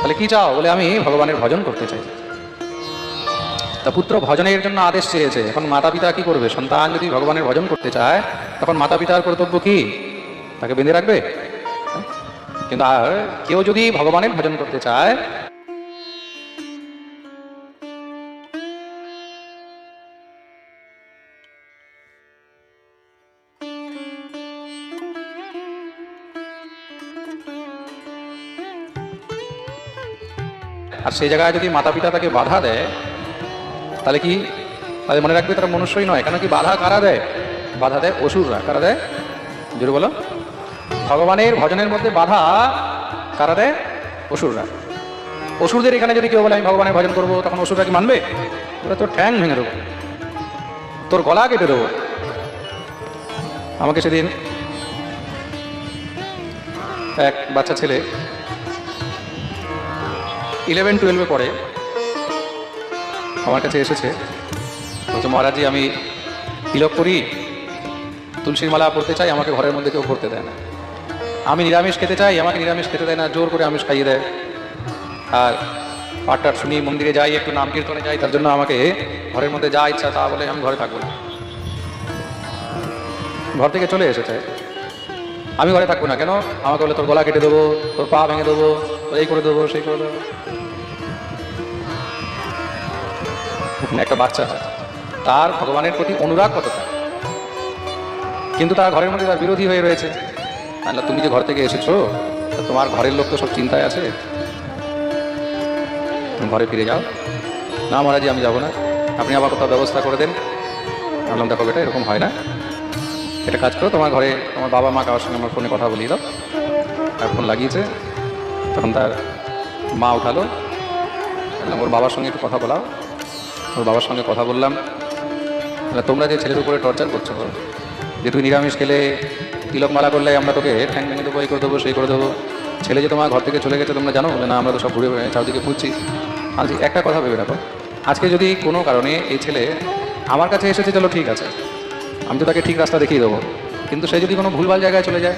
তাহলে কি চাও বলে আমি ভগবানের ভজন করতে চাই? তা পুত্র ভজনের জন্য আদেশ চেয়েছে, এখন মাতা পিতা কি করবে? সন্তান যদি ভগবানের ভজন করতে চায়, তখন মাতা পিতার কর্তব্য কি? তাকে বেঁধে রাখবে? কিন্তু আর কেউ যদি ভগবানের ভজন করতে চায় আর সেই জায়গায় যদি মাতা পিতা তাকে বাধা দেয়, তাহলে কি? তাহলে মনে রাখবে তারা মনুষ্যই নয়। কেন কি বাধা কারা দেয়? বাধা দেয় অসুররা। কারা দেয়? জোরে বলো। ভগবানের ভজনের মধ্যে বাধা কারা দেয়? অসুররা। অসুরদের এখানে যদি কেউ বলে, আমি ভগবানের ভজন করব তখন অসুররা কি মানবে? ওরা তোর ঠ্যাং ভেঙে দেবো। তোর গলা কেটে দেবো। আমাকে সেদিন এক বাচ্চা ছেলে ইলেভেন, টুয়েলভে পড়ে। আমার কাছে এসেছে, বলছে, মহারাজি আমি তিলক করি তুলসীর মালা পড়তে চাই, আমাকে ঘরের মধ্যে কেউ পড়তে দেয় না। আমি নিরামিষ খেতে চাই, আমাকে নিরামিষ খেতে দেয় না, জোর করে আমিষ খাইয়ে দেয়। আর পাঠটাট শুনি, মন্দিরে যাই, একটু নাম কীর্তনে যাই, তার জন্য আমাকে ঘরের মধ্যে যা ইচ্ছা তা বলে আমি ঘরে থাকব না। ঘর থেকে চলে এসেছে। আমি ঘরে থাকব না, কেন? আমাকে বলে, তোর গলা কেটে দেবো, তোর পা ভেঙে দেবো এই করে দেবো, সেই করে দেবো। একটা বাচ্চা তার ভগবানের প্রতি অনুরাগ কতটা? কিন্তু তার ঘরের মধ্যে তার বিরোধী হয়ে রয়েছে। আল্লাহ, তুমি যে ঘর থেকে এসেছ তোমার ঘরের লোক তো সব চিন্তায় আছে। ঘরে ফিরে যাও। না মহারাজি, আমি যাব না। আপনি আবার কোথাও ব্যবস্থা করে দেন। বললাম, দেখো বেটা, এরকম হয় না। এটা কাজ করো, তোমার ঘরে তোমার বাবা মা কারোর সঙ্গে আমার ফোনে কথা বলিয়ে দাও। আর ফোন লাগিয়েছে, তখন তার মা উঠালো। ওর বাবার সঙ্গে একটু কথা বলাও। ওর বাবার সঙ্গে কথা বললাম। তোমরা যে ছেলের উপরে টর্চার করছ, যে তুই নিরামিষ খেলে তিলক মালা করলে আমরা তোকে ঠ্যাং ভেঙে দেবো, এই করে দেবো, সেই করে দেবো। ছেলে যে তোমার ঘর থেকে চলে গেছে, তোমরা জানো? না, আমরা তো সব ঘুরে চারদিকে ঘুরছি আজকে একটা কথা ভেবে রাখো আজকে যদি কোনো কারণে এই ছেলে আমার কাছে এসেছে, চলো ঠিক আছে। আমি তো তাকে ঠিক রাস্তা দেখিয়ে দেবো। কিন্তু সে যদি কোনো ভুলভাল জায়গায় চলে যায়,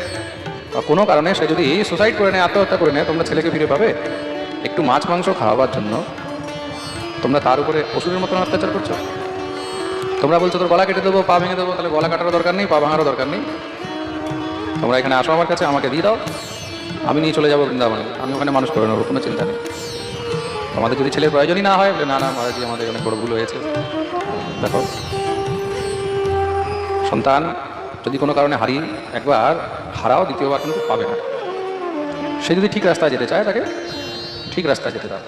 বা কোনো কারণে সে যদি সুসাইড করে নেয়, আত্মহত্যা করে নেয়, তোমরা ছেলেকে ফিরে পাবে? একটু মাছ, মাংস খাওয়াবার জন্য তোমরা তার উপরে অসুরের মতন অত্যাচার করছ? তোমরা বলছো, তোর গলা কেটে দেবো, পা ভেঙে দেবো, তাহলে গলা কাটারও দরকার নেই, পা ভাঙারও দরকার নেই। তোমরা এখানে আসো আমার কাছে, আমাকে দিয়ে দাও। আমি নিয়ে চলে যাব বৃন্দাবনে। আমি ওখানে মানুষ করে নেব, কোনো চিন্তা নেই। আমাদের যদি ছেলের প্রয়োজনই না হয় না না, মহারাজি আমাদের অনেক বড় ভুল হয়েছে। দেখো, সন্তান যদি কোনো কারণে হারিয়ে একবার হারাও, দ্বিতীয়বার কিন্তু পাবে না। সে যদি ঠিক রাস্তায় যেতে চায় তাকে, ঠিক রাস্তায় যেতে দাও।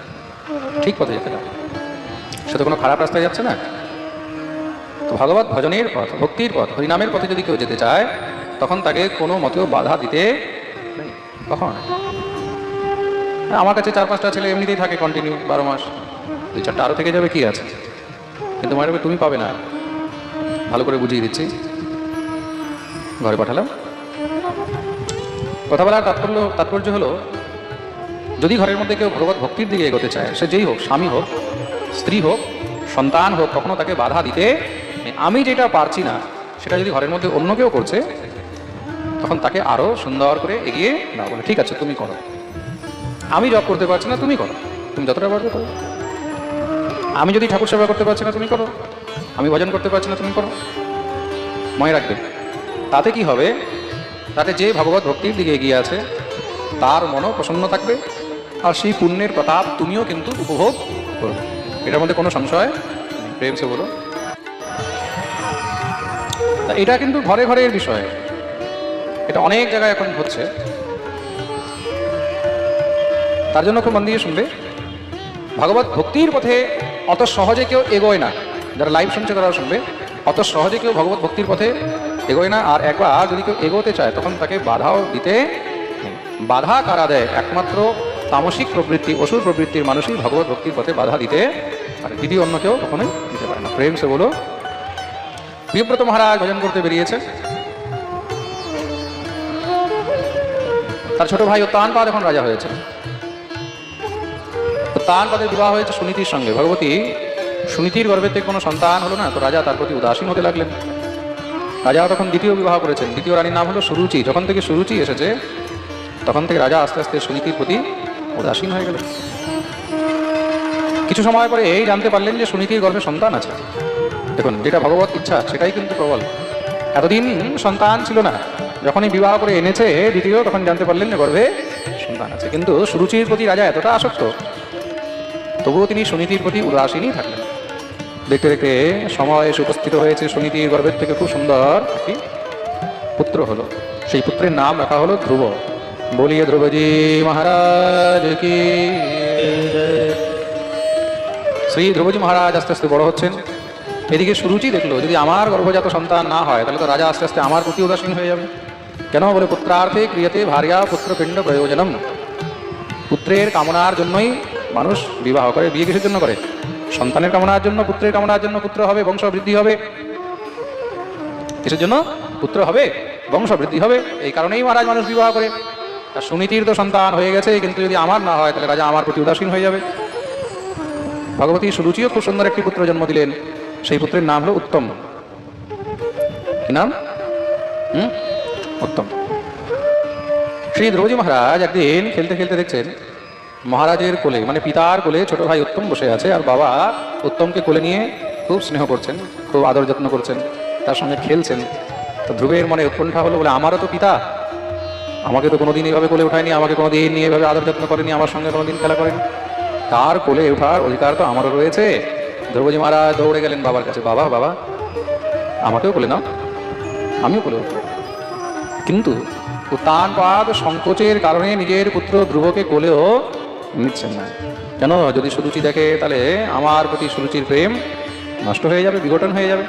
ঠিক পথে যেতে দাও। সে তো কোনো খারাপ রাস্তায় যাচ্ছে না? তো ভগবত ভজনের পথ, ভক্তির পথ, হরিনামের পথে যদি কেউ যেতে চায়, তখন তাকে কোনো মতেও বাধা দিতে। কখন? আমার কাছে চার পাঁচটা ছেলে এমনিতেই থাকে কন্টিনিউ বারো মাস। দুই চারটা আরও থেকে যাবে, কি আছে? কিন্তু মায়ের তুমি পাবে না। ভালো করে বুঝিয়ে দিচ্ছি। ঘরে পাঠালাম। কথা বলার তাৎপর্য তাৎপর্য হলো, যদি ঘরের মধ্যে কেউ ভগবত ভক্তির দিকে এগোতে চায়, সে যেই হোক, স্বামী হোক স্ত্রী হোক, সন্তান হোক, কখনো তাকে বাধা দিতে আমি যেটা পারছি না, সেটা যদি ঘরের মধ্যে অন্য কেউ করছে, তখন তাকে আরও সুন্দর করে এগিয়ে না বলে, ঠিক আছে, তুমি করো। আমি জব করতে পারছি না, তুমি করো। তুমি যতটা পারবে করো। আমি যদি ঠাকুর সেবা করতে পারছি না, তুমি করো। আমি ভজন করতে পারছি না, তুমি করো। মনে রাখবে, তাতে কি হবে? তাতে যে ভগবত ভক্তির দিকে এগিয়ে আছে, তার মনও প্রসন্ন থাকবে, আর সেই পুণ্যের প্রতাপ তুমিও কিন্তু উপভোগ করবে। এটার মধ্যে কোনো সংশয়? নেই। প্রেম সে বলো। এটা কিন্তু ঘরে ঘরের বিষয়। এটা অনেক জায়গায় এখন হচ্ছে তার জন্য খুব মন দিয়ে শুনবে। ভগবত ভক্তির পথে অত সহজে কেউ এগোয় না। যারা লাইভ শুনছে তারাও শুনবে। অত সহজে কেউ ভগবত ভক্তির পথে এগোয় না। আর একবার যদি কেউ এগোতে চায়, তখন তাকে বাধাও দিতে বাধা কারা দেয়? একমাত্র তামসিক প্রবৃত্তি, অসুর প্রবৃত্তির মানুষই ভগবত ভক্তির পথে বাধা দিতে পারে। দ্বিতীয় অন্য কেউ কখনোই দিতে পারে না। প্রেম সে বলো প্রিয়ব্রত মহারাজ ভজন করতে বেরিয়েছে। তার ছোট ভাই ও উত্তানপাদ এখন রাজা হয়েছে। উত্তানপাদের বিবাহ হয়েছে সুনীতির সঙ্গে। ভগবতী সুনীতির গর্ভে থেকে কোনো সন্তান হলো না, তো রাজা তার প্রতি উদাসীন হতে লাগলেন। রাজা তখন দ্বিতীয় বিবাহ করেছেন। দ্বিতীয় রানীর নাম হলো সুরুচি। যখন থেকে সুরুচি এসেছে, তখন থেকে রাজা আস্তে আস্তে সুনীতির প্রতি উদাসীন হয়ে গেলেন কিছু সময় পরে এই জানতে পারলেন যে সুনীতির গর্ভে সন্তান আছে। দেখুন, যেটা ভগবত ইচ্ছা, সেটাই কিন্তু প্রবল। এতদিন সন্তান ছিল না। যখনই বিবাহ করে এনেছে, দ্বিতীয় তখন জানতে পারলেন যে গর্ভে সন্তান আছে। কিন্তু সুরুচির প্রতি রাজা এতটা আসক্ত, তবুও তিনি সুনীতির প্রতি উদাসীনই থাকলেন। দেখতে দেখতে সময় এসে উপস্থিত হয়েছে সুনীতির গর্ভের থেকে। খুব সুন্দর একটি পুত্র হলো। সেই পুত্রের নাম রাখা হলো ধ্রুব। বলিয়ে ধ্রুবজি মহারাজ কি। শ্রী ধ্রুবজি মহারাজ আস্তে আস্তে বড় হচ্ছেন। এদিকে সুরুচি দেখল, যদি আমার গর্ভজাত সন্তান না হয়, তাহলে তো রাজা আস্তে আস্তে আমার প্রতি উদাসীন হয়ে যাবে। কেন বলে, পুত্রার্থে ক্রিয়তে ভার্যা পুত্রপিণ্ড প্রয়োজনম। পুত্রের কামনার জন্যই মানুষ বিবাহ করে, বিয়ে কিসের জন্য করে? সন্তানের কামনার জন্য, পুত্রের কামনার জন্য পুত্র হবে বংশ বৃদ্ধি হবে। কিসের জন্য? পুত্র হবে বংশ বৃদ্ধি হবে। এই কারণেই মহারাজ মানুষ বিবাহ করে। আর সুনীতির তো সন্তান হয়ে গেছে, কিন্তু যদি আমার না হয়, তাহলে রাজা আমার প্রতি উদাসীন হয়ে যাবে। ভগবতী সুরুচিও খুব সুন্দর একটি পুত্র জন্ম দিলেন। সেই পুত্রের নাম হলো উত্তম। কি নাম? হুম? উত্তম। শ্রী ধ্রুবজি মহারাজ একদিন খেলতে খেলতে দেখছেন, মহারাজের কোলে মানে পিতার কোলে ছোট ভাই উত্তম বসে আছে, আর বাবা উত্তমকে কোলে নিয়ে খুব স্নেহ করছেন, খুব আদর যত্ন করছেন, তার সঙ্গে খেলছেন। তো ধ্রুবের মনে উৎকণ্ঠা হলো বলে, আমারও তো পিতা আমাকে তো কোনোদিন এইভাবে কোলে উঠায়নি আমাকে কোনোদিন এভাবে আদর যত্ন করেনি, আমার সঙ্গে কোনোদিন খেলা করেনি। তার কোলে ওঠার অধিকার তো আমারও রয়েছে। ধ্রুবজি মহারাজ দৌড়ে গেলেন বাবার কাছে। বাবা বাবা, আমাকেও কোলে নাও। আমিও কোলে উঠবো। কিন্তু উত্তান পাদ সংকোচের কারণে নিজের পুত্র ধ্রুবকে কোলেও নিচ্ছেন না। কেন? যদি সুরুচি দেখে, তাহলে আমার প্রতি সুরুচির প্রেম নষ্ট হয়ে যাবে, বিঘটন হয়ে যাবে।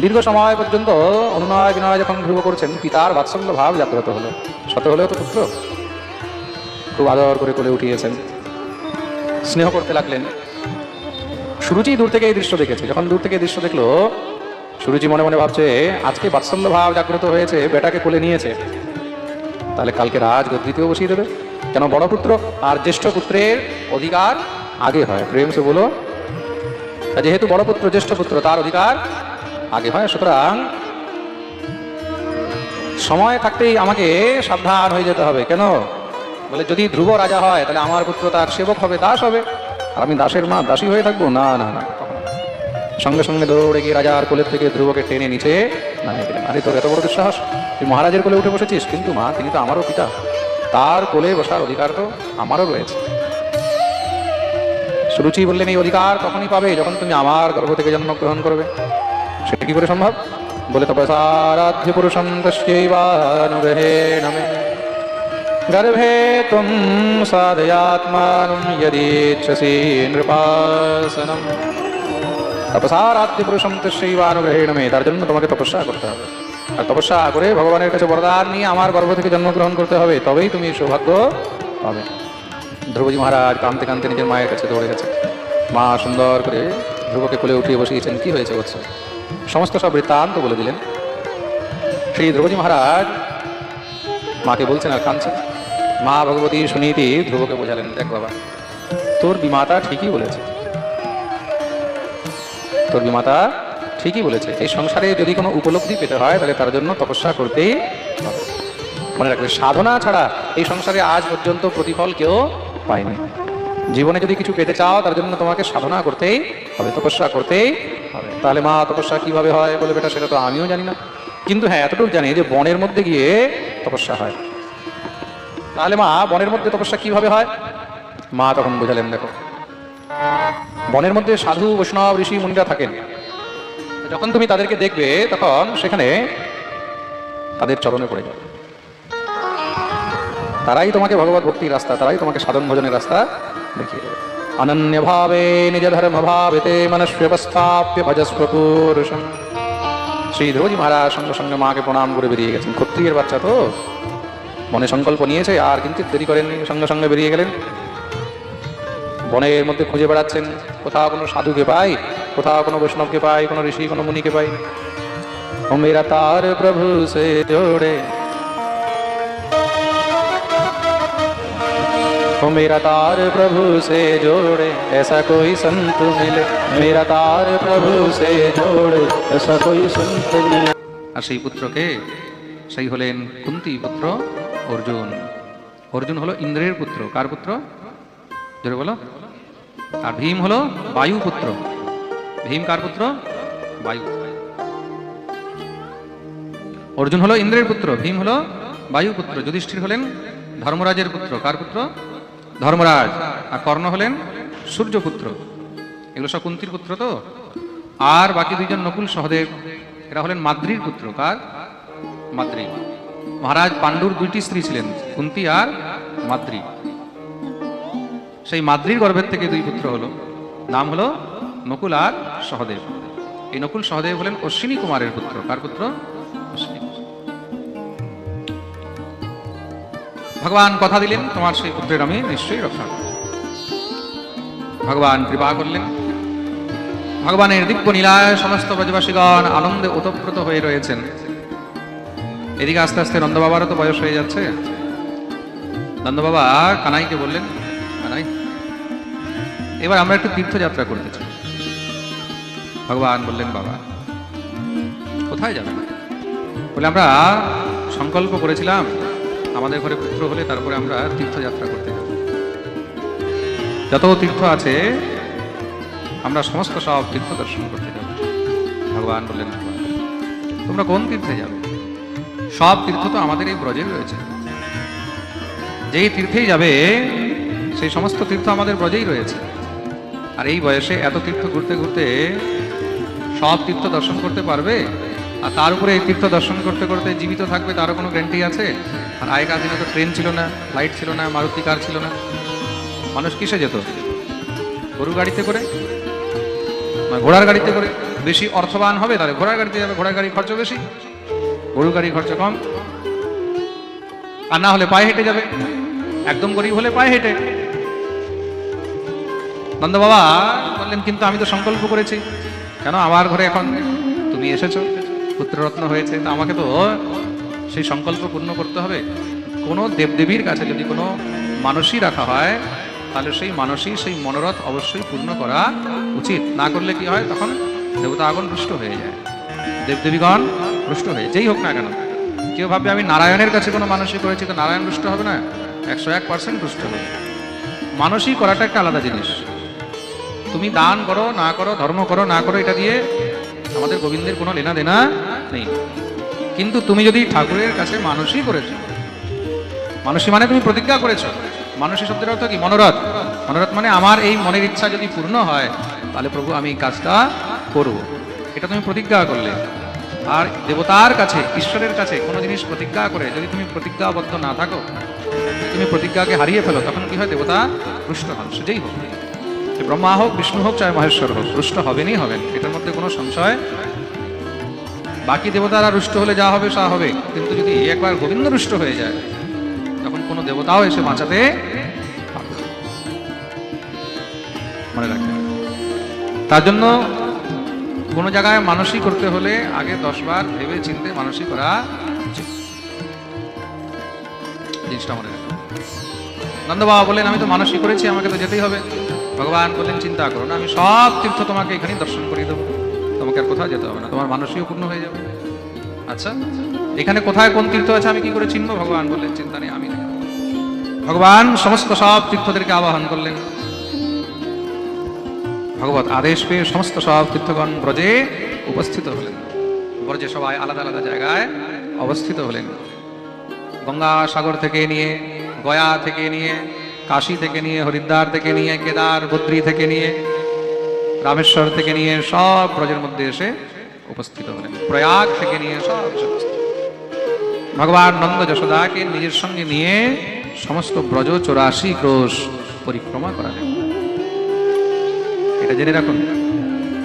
দীর্ঘ সময় পর্যন্ত অনুনয় বিনয় যখন ধ্রুব করছেন, পিতার বাৎসল্য ভাব জাগ্রত হলো। শত হলেও তো পুত্র। খুব আদর করে কোলে উঠিয়েছেন। স্নেহ করতে লাগলেন। সুরুচি দূর থেকে এই দৃশ্য দেখেছে। যখন দূর থেকে এই দৃশ্য দেখল, সুরুচি মনে মনে ভাবছে, আজকে বাৎসল্য ভাব জাগ্রত হয়েছে, বেটাকে কোলে নিয়েছে। তাহলে কালকে রাজ গদ্দিতেও বসিয়ে দেবে। কেন, বড় পুত্র আর জ্যেষ্ঠ পুত্রের অধিকার আগে হয়। প্রেম সে বলো। যেহেতু বড় পুত্র, জ্যেষ্ঠ পুত্র, তার অধিকার আগে হয়, সুতরাং সময় থাকতেই আমাকে সাবধান হয়ে যেতে হবে। কেন? বলে, যদি ধ্রুব রাজা হয়, তাহলে আমার পুত্র তার সেবক হবে, দাস হবে। আর আমি দাসের মা, দাসী হয়ে থাকব? না না না সঙ্গে সঙ্গে দৌড়ে গিয়ে রাজার কোলের থেকে ধ্রুবকে টেনে নিচে নামিয়ে দিলেন। আরে, তোর এত বড় দুঃসাহস? তুই মহারাজের কোলে উঠে বসেছিস? কিন্তু মা, তিনি তো আমারও পিতা। তার কোলে বসার অধিকার তো আমারও রয়েছে। সুরুচি বললেন, এই অধিকার তখনই পাবে যখন তুমি আমার গর্ভ থেকে জন্মগ্রহণ করবে? সেটা কি করে সম্ভব? বলে তপসারাধ্য পুরুষম নমে। গর্ভে তুম সাধয়াত্মানম নৃপাসনম। তপসারাধ্য পুরুষম তস্যৈবানুগ্রহেণ মে তার জন্য তোমাকে তপস্যা করতে হবে। আর তপস্যা করে ভগবানের কাছে বরদান নিয়ে আমার গর্ভ থেকে জন্মগ্রহণ করতে হবে, তবেই তুমি সৌভাগ্য পাবে। ধ্রুবজি মহারাজ কাঁদতে কাঁদতে নিজের মায়ের কাছে দৌড়ে গেছে। মা সুন্দর করে ধ্রুবকে কোলে উঠিয়ে বসিয়েছেন, কি হয়েছে বলছে সমস্ত সব বৃত্তান্ত বলে দিলেন। শ্রী ধ্রুবজি মহারাজ, মাকে বলছেন আর কাঁদছেন। মা ভগবতী সুনীতি ধ্রুবকে বোঝালেন, দেখ বাবা, তোর বিমাতা ঠিকই বলেছে। তোর বিমাতা ঠিকই বলেছে। এই সংসারে যদি কোনো উপলব্ধি পেতে হয়, তাহলে তার জন্য তপস্যা করতেই হবে। মনে রাখবে, সাধনা ছাড়া এই সংসারে আজ পর্যন্ত প্রতিফল কেউ পায়নি। জীবনে যদি কিছু পেতে চাও, তার জন্য তোমাকে সাধনা করতেই হবে, তপস্যা করতেই হবে। তাহলে মা, তপস্যা কীভাবে হয় বলে বেটা, সেটা তো আমিও জানি না। কিন্তু হ্যাঁ এতটুকু জানি যে বনের মধ্যে গিয়ে তপস্যা হয়। তাহলে মা, বনের মধ্যে তপস্যা কীভাবে হয়? মা তখন বোঝালেন, দেখো। বনের মধ্যে সাধু, বৈষ্ণব, ঋষি, মুনিরা থাকেন। যখন তুমি তাদেরকে দেখবে, তখন সেখানে তাদের চরণে পড়ে যাবে। তারাই তোমাকে ভগবত ভক্তির রাস্তা, তারাই তোমাকে সাধন ভোজনের রাস্তা অনন্য ভাবে নিজ ধর্ম ভাবেতে মনস্যবস্থাপ্য ভজস্ব পুরুষম শ্রী ধ্রুবজি মহারাজ সঙ্গে সঙ্গে মাকে প্রণাম করে বেরিয়ে গেছেন। ক্ষত্রিয়ের বাচ্চা তো। মনে সংকল্প নিয়েছে, আর কিন্তু দেরি করেননি, সঙ্গে সঙ্গে বেরিয়ে গেলেন। বনের মধ্যে খুঁজে বেড়াচ্ছেন। কোথাও কোনো সাধুকে পাই, কোথাও কোনো বৈষ্ণবকে পাই, কোনো ঋষি, কোনো মুনিকে পাই। মেরা তার প্রভু সে জোড়ে। हो मेरा तार प्रभु से जोड़े ऐसा कोई संत मिले मेरा तार प्रभु से जोड़े ऐसा कोई संत मिले আর সেই পুত্রকে সেই হলেন কুন্তি পুত্র অর্জুন অর্জুন হলো ইন্দ্রের পুত্র কার পুত্র জোরে বলো আর ভীম হলো বায়ু পুত্র ভীম কার পুত্র বায়ু অর্জুন হলো ইন্দ্রের পুত্র ভীম হলো বায়ু পুত্র যুধিষ্ঠির হলেন ধর্মরাজের পুত্র কার পুত্র ধর্মরাজ, আর কর্ণ হলেন সূর্যপুত্র। এগুলো সব কুন্তির পুত্র তো? আর বাকি দুইজন নকুল সহদেব, এরা হলেন মাদ্রির পুত্র। কার? মাদ্রি। মহারাজ পাণ্ডুর দুইটি স্ত্রী ছিলেন, কুন্তি আর মাদ্রি। সেই মাদ্রির গর্ভের থেকে দুই পুত্র হলো। নাম হলো নকুল আর সহদেব। এই নকুল সহদেব হলেন অশ্বিনী কুমারের পুত্র। কার পুত্র? অশ্বিনী। ভগবান কথা দিলেন, তোমার সেই পুত্রের আমি নিশ্চয়ই রক্ষা। ভগবান কৃপা করলেন। ভগবানের দিব্য নীলায় সমস্ত ব্রজবাসীগণ আনন্দে ওতপ্রোত হয়ে রয়েছেন। এদিকে আস্তে আস্তে নন্দবাবারও তো বয়স হয়ে যাচ্ছে। নন্দবাবা কানাইকে বললেন, কানাই, এবার আমরা একটু তীর্থযাত্রা করতে চাই। ভগবান বললেন, বাবা, কোথায় যাবেন? বলে, আমরা সংকল্প করেছিলাম আমাদের ঘরে পুত্র হলে তারপরে আমরা তীর্থযাত্রা করতে যাব। যত তীর্থ আছে, আমরা সমস্ত সব তীর্থ দর্শন করতে যাব। ভগবান বললেন তোমরা কোন তীর্থে যাবে? সব তীর্থ তো আমাদের এই ব্রজে রয়েছে। যেই তীর্থেই যাবে, সেই সমস্ত তীর্থ আমাদের ব্রজেই রয়েছে। আর এই বয়সে এত তীর্থ ঘুরতে ঘুরতে সব তীর্থ দর্শন করতে পারবে? আর তার উপরে এই তীর্থ দর্শন করতে করতে জীবিত থাকবে, তারও কোনো গ্যারান্টি আছে? আর আগেকার দিনে তো ট্রেন ছিল না ফ্লাইট ছিল না, মারুতি কার ছিল না। মানুষ কিসে যেত? গরু গাড়িতে করে? ঘোড়ার গাড়িতে করে? বেশি অর্থবান হবে তাহলে ঘোড়ার গাড়িতে যাবে, ঘোড়ার গাড়ি খরচ বেশি গরু গাড়ি খরচ কম। আর না হলে পায়ে হেঁটে যাবে। একদম গরিব হলে পায়ে হেঁটে। নন্দ বাবা, বললেন, কিন্তু আমি তো সংকল্প করেছি। কেন আমার ঘরে এখন তুমি এসেছ? পুত্ররত্ন হয়েছে, তা আমাকে তো সেই সংকল্প পূর্ণ করতে হবে। কোনো দেবদেবীর কাছে যদি কোনো মানসী রাখা হয়, তাহলে সেই মানসী, সেই মনোরথ অবশ্যই পূর্ণ করা উচিত। না করলে কি হয়? তখন দেবতা আগুন রুষ্ট হয়ে যায়। দেবদেবীগণ রুষ্ট হয়ে যেই হোক না কেন, কেউ ভাববে, আমি নারায়ণের কাছে কোনো মানসিক করেছি তো নারায়ণ রুষ্ট হবে না? একশো এক পার্সেন্ট রুষ্ট হবে। মানসিক করাটা একটা আলাদা জিনিস। তুমি দান করো, না করো, ধর্ম করো, না করো, এটা দিয়ে আমাদের গোবিন্দের কোনো লেনা দেনা নেই। কিন্তু তুমি যদি ঠাকুরের কাছে মানুষই করেছ মানসী মানে তুমি প্রতিজ্ঞা করেছ মানসী শব্দের অর্থ কি? মনোরথ। মনোরথ মানে আমার এই মনের ইচ্ছা যদি পূর্ণ হয়, তাহলে প্রভু, আমি কাজটা করব। এটা তুমি প্রতিজ্ঞা করলে। আর দেবতার কাছে, ঈশ্বরের কাছে কোনো জিনিস প্রতিজ্ঞা করে যদি তুমি প্রতিজ্ঞাবদ্ধ না থাকো, তুমি প্রতিজ্ঞাকে হারিয়ে ফেলো, তখন কি হয়? দেবতা রুষ্ট হন, সেটাই হোক। ব্রহ্মা হোক, বিষ্ণু হোক চাই মহেশ্বর হোক, রুষ্ট হবেনই হবেন, এটার মধ্যে কোনো সংশয় বাকি দেবতারা রুষ্ট হলে যা হবে তা হবে। কিন্তু যদি একবার গোবিন্দ রুষ্ট হয়ে যায়, তখন কোনো দেবতাও এসে বাঁচাতে মনে রাখবেন তার জন্য কোনো জায়গায় মানসিক করতে হলে আগে দশবার ভেবে চিনতে মানসিক করা জিনিসটা মনে রাখবেন নন্দ বাবা বললেন, আমি তো মানসিক করেছি, আমাকে তো যেতেই হবে। ভগবান বললেন, চিন্তা করো না, আমি সব তীর্থ তোমাকে এখানেই দর্শন করিয়ে দেবো। তোমাকে আর কোথাও যেতে হবে না। তোমার মানসিকও পূর্ণ হয়ে যাবে। আচ্ছা এখানে কোথায় কোন তীর্থ আছে আমি কি করে চিনবো? ভগবান বললেন, চিন্তা নেই, আমি দেখাবো। ভগবান সমস্ত সব তীর্থদেরকে আবাহন করলেন। ভগবত আদেশ পেয়ে সমস্ত সব তীর্থগণ ব্রজে উপস্থিত হলেন। ব্রজে সবাই আলাদা আলাদা জায়গায় অবস্থিত হলেন। গঙ্গা সাগর থেকে নিয়ে, গয়া থেকে নিয়ে, কাশী থেকে নিয়ে, হরিদ্বার থেকে নিয়ে, কেদার, বদ্রী থেকে নিয়ে রামেশ্বর থেকে নিয়ে সব ব্রজের মধ্যে এসে উপস্থিত হলেন। প্রয়াগ থেকে নিয়ে সব ভগবান নন্দ যশোদাকে নিজের সঙ্গে নিয়ে সমস্ত ব্রজ চৌরাশি ক্রোশ পরিক্রমা করালেন। এটা জেনে রাখুন,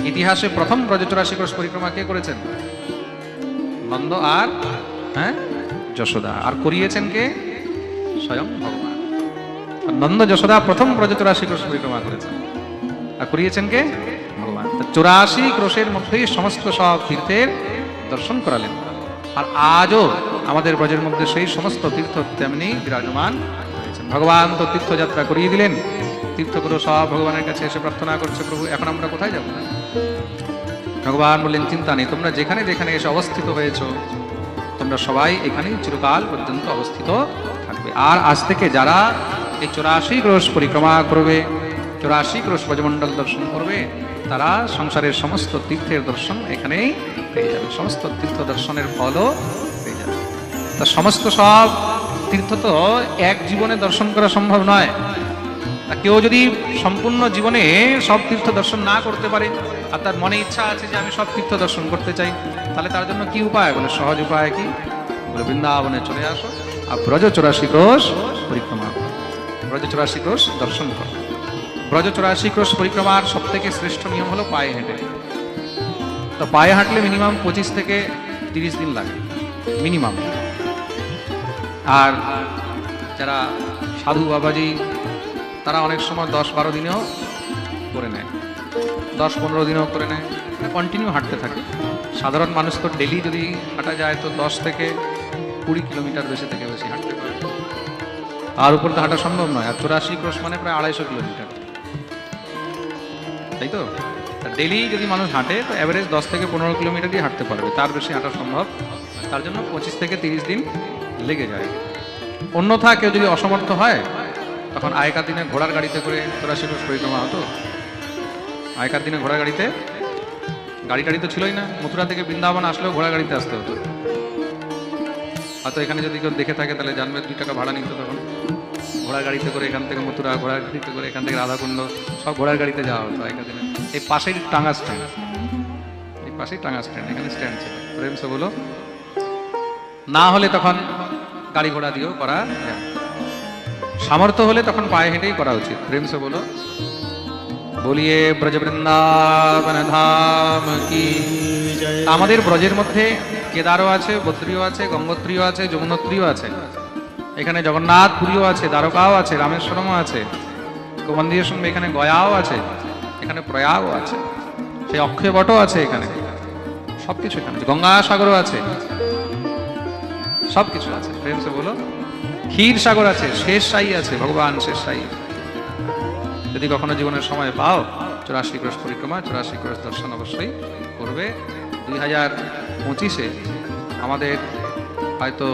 ইতিহাসে প্রথম ব্রজ চৌরাশি ক্রোশ পরিক্রমা কে করেছেন? নন্দ আর হ্যাঁ? যশোদা। আর করিয়েছেন কে? স্বয়ং ভগবান। নন্দ যশোদা প্রথম ব্রজ চৌরাশি ক্রোশ পরিক্রমা করেছেন। আর করিয়েছেন কে? চৌরাশি ক্রোশের মধ্যেই সমস্ত সব তীর্থের দর্শন করালেন। আর আজও আমাদের ব্রজের মধ্যে সেই সমস্ত তীর্থ তেমনি বিরাজমান। ভগবান তো তীর্থযাত্রা করিয়ে দিলেন। তীর্থগুলো সব ভগবানের কাছে এসে প্রার্থনা করছে, প্রভু, এখন আমরা কোথায় যাব? ভগবান বললেন, চিন্তা নেই, তোমরা যেখানে যেখানে এসে অবস্থিত হয়েছো, তোমরা সবাই এখানেই চিরকাল পর্যন্ত অবস্থিত থাকবে। আর আজ থেকে যারা এই চৌরাশি ক্রোশ পরিক্রমা করবে, চৌরাশি ক্রোশ ব্রজমণ্ডল দর্শন করবে তারা সংসারের সমস্ত তীর্থের দর্শন এখানেই পেয়ে যাবে। সমস্ত তীর্থ দর্শনের ফলও পেয়ে যাবে। তা সমস্ত সব তীর্থ তো এক জীবনে দর্শন করা সম্ভব নয়। কেউ যদি সম্পূর্ণ জীবনে সব তীর্থ দর্শন না করতে পারে আর তার মনে ইচ্ছা আছে যে আমি সব তীর্থ দর্শন করতে চাই, তাহলে তার জন্য কি উপায়? বলে সহজ উপায় কি? বলে বৃন্দাবনে চলে আসো আর ব্রজ চৌরাশি ক্রোশ পরিক্রমা করো। ব্রজ চৌরাশি ক্রোশ দর্শন করো। ব্রজ চৌরাশি ক্রোশ পরিক্রমার সব থেকে শ্রেষ্ঠ নিয়ম হলো পায়ে হেঁটে। তো পায়ে হাঁটলে মিনিমাম পঁচিশ থেকে তিরিশ দিন লাগে। মিনিমাম আর যারা সাধু বাবাজি, তারা অনেক সময় দশ বারো দিনেও করে নেয়। দশ পনেরো দিনেও করে নেয়। কন্টিনিউ হাঁটতে থাকে। সাধারণ মানুষ তো ডেলি যদি হাঁটা যায় তো দশ থেকে কুড়ি কিলোমিটার বেশি থেকে বেশি হাঁটতে পারে। তার উপর তো হাঁটা সম্ভব নয়। আর চৌরাশি ক্রোশ মানে প্রায় আড়াইশো কিলোমিটার। তাই তো? ডেলি যদি মানুষ হাঁটে, তো অ্যাভারেজ দশ থেকে পনেরো কিলোমিটার দিয়ে হাঁটতে পারবে। তার বেশি হাঁটা সম্ভব। তার জন্য পঁচিশ থেকে তিরিশ দিন লেগে যায়। অন্যথা কেউ যদি অসমর্থ হয়, তখন আগেকার দিনে ঘোড়ার গাড়িতে করে চৌরাশি ক্রোশ পরিক্রমা হতো। আগেকার দিনে ঘোড়া গাড়িতে, গাড়ি টাড়ি তো ছিলই না। মথুরা থেকে বৃন্দাবন আসলেও ঘোড়া গাড়িতে আসতে হতো। হয়তো এখানে যদি কেউ দেখে থাকে, তাহলে জানবে দুই টাকা ভাড়া নিত তখন। ঘোড়া গাড়িতে করে এখান থেকে মথুরা ঘোড়া গাড়িতে করে এখান থেকে রাধাকুণ্ড, সব ঘোড়ার গাড়িতে যাওয়া হতো আগেকার দিনে এই পাশেই টাঙ্গা স্ট্যান্ড। এই পাশেই টাঙ্গা স্ট্যান্ড, এখানে স্ট্যান্ড ছিল। প্রেম সে বলো না হলে তখন গাড়ি ঘোড়া দিয়েও করা যায়। সামর্থ্য হলে তখন পায়ে হেঁটেই করা উচিত। প্রেম সে বলো বলিয়ে ব্রজ বৃন্দাবন ধাম কি? আমাদের ব্রজের মধ্যে কেদারও আছে, বদ্রীও আছে, গঙ্গোত্রীও আছে, যমুনোত্রীও আছে। এখানে জগন্নাথ পুরীও আছে, দ্বারকাও আছে, রামেশ্বরমও আছে মন্দিরের সঙ্গে এখানে গয়াও আছে, এখানে প্রয়াগও আছে, সেই অক্ষয় বটও আছে এখানে। সব কিছু এখানে আছে। গঙ্গাসাগরও আছে। সব কিছু আছে। প্রেম সে বলো। ক্ষীর সাগর আছে, শেষ সাই আছে, ভগবান শেষ সাই। যদি কখনো জীবনের সময় পাও, চৌরাশি ক্রোশ পরিক্রমা, চৌরাশি ক্রোশ দর্শন অবশ্যই করবে। দুই হাজার পঁচিশে আমাদের হয়তো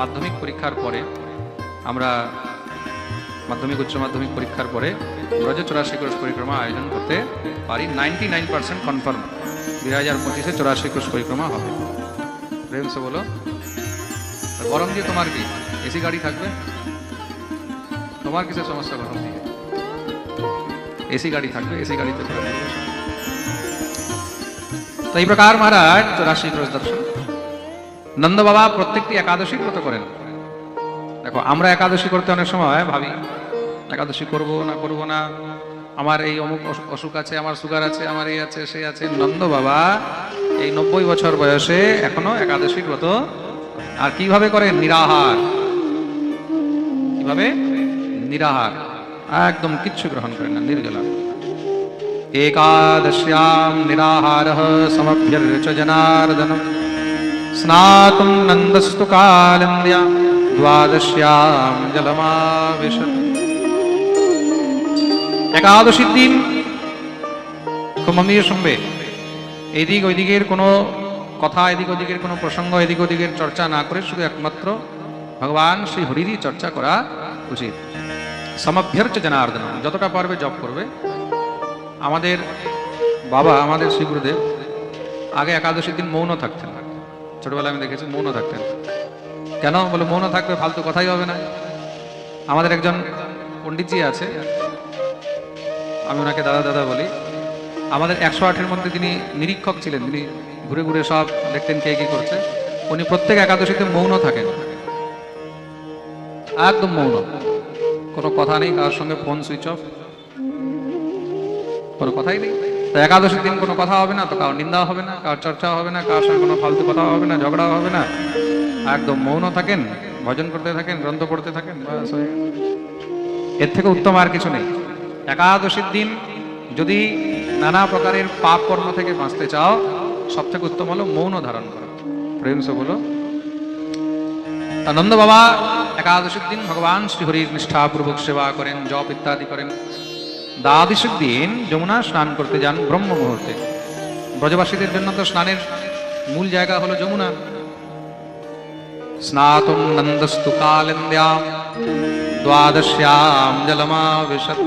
মাধ্যমিক পরীক্ষার পরে আমরা মাধ্যমিক, উচ্চ মাধ্যমিক পরীক্ষার পরে দু হাজার চৌরাশি পরিক্রমা আয়োজন করতে পারি। নাইনটি নাইন পার্সেন্ট কনফার্ম দুই হাজার পঁচিশে চৌরাশি কোষ পরিক্রমা হবে। প্রেম সে বলো গরম দিয়ে তোমার কি? এসি গাড়ি থাকবে? তোমার কিসের সমস্যা গরম দিয়ে? এসি গাড়ি থাকবে, এসি গাড়িতে তো এই প্রকার মহারাজ, চৌরাশি ক্রোশ দর্শন। নন্দ বাবা প্রত্যেকটি একাদশী ব্রত করেন। দেখো, আমরা একাদশী করতে অনেক সময় ভাবি, একাদশী করব না করব না। আমার এই অমুক অসুখ আছে, আমার সুগার আছে, আমার এই আছে, সেই আছে। নন্দ বাবা এই নব্বই বছর বয়সে এখনও একাদশী ব্রত আর কীভাবে করেন নিরাহার। কীভাবে? নিরাহার। একদম কিচ্ছু গ্রহণ করেন না, নির্জলা। একাদশ্যাম নিরাহার সমভ্যর্চ জনার্দনম। স্নাতুম নন্দস্তু কালন্দ্যা দ্বাদশ্যাম জলমাবিশত একাদশীর দিন খুব মন্দির শুনবে এদিক ওইদিকের কোনো কথা এদিক ওদিকের কোনো প্রসঙ্গ এদিক ওদিকের চর্চা না করে শুধু একমাত্র ভগবান শ্রী হরিরই চর্চা করা উচিত সমভ্যর্চ জনার্দন যতটা পারবে জপ করবে আমাদের বাবা, আমাদের শ্রী গুরুদেব, আগে একাদশীর দিন মৌন থাকতেন। ছোটবেলায় আমি দেখেছি মৌন থাকতেন। কেন? বলে মৌন থাকবে ফালতু কথাই হবে না। আমাদের একজন পণ্ডিতজি আছে, আমি ওনাকে দাদা দাদা বলি। আমাদের একশো আটের মধ্যে তিনি নিরীক্ষক ছিলেন, তিনি ঘুরে ঘুরে সব দেখতেন কে কি করছে। উনি প্রত্যেক একাদশীতে মৌন থাকেন। একদম মৌন। কোনো কথা নেই, কারোর সঙ্গে ফোন সুইচ অফ কোনো কথাই নেই। তো একাদশীর দিন কোনো কথা হবে না, তো কারোর নিন্দা হবে না, কারোর চর্চা হবে না, কারোর সঙ্গে কোনো ফালতু কথা হবে না ঝগড়া হবে না। একদম মৌন থাকেন, ভজন করতে থাকেন, গ্রন্থ পড়তে থাকেন। এর থেকে উত্তম আর কিছু নেই। একাদশীর দিন যদি নানা প্রকারের পাপ কর্ম থেকে বাঁচতে চাও সব থেকে উত্তম হলো মৌন ধারণ করো। প্রেম সে বলো আনন্দ বাবা, একাদশীর দিন ভগবান শ্রীহরির নিষ্ঠাপূর্বক সেবা করেন, জপ ইত্যাদি করেন। দ্বাদশক দিন যমুনা স্নান করতে যান ব্রহ্ম মুহূর্তে। ব্রজবাসীদের জন্য তো স্নানের মূল জায়গা হলো যমুনা। স্নাতম নন্দস্তু কালেন্দ্যাম, দ্বাদশ্যাম জলমাবিশত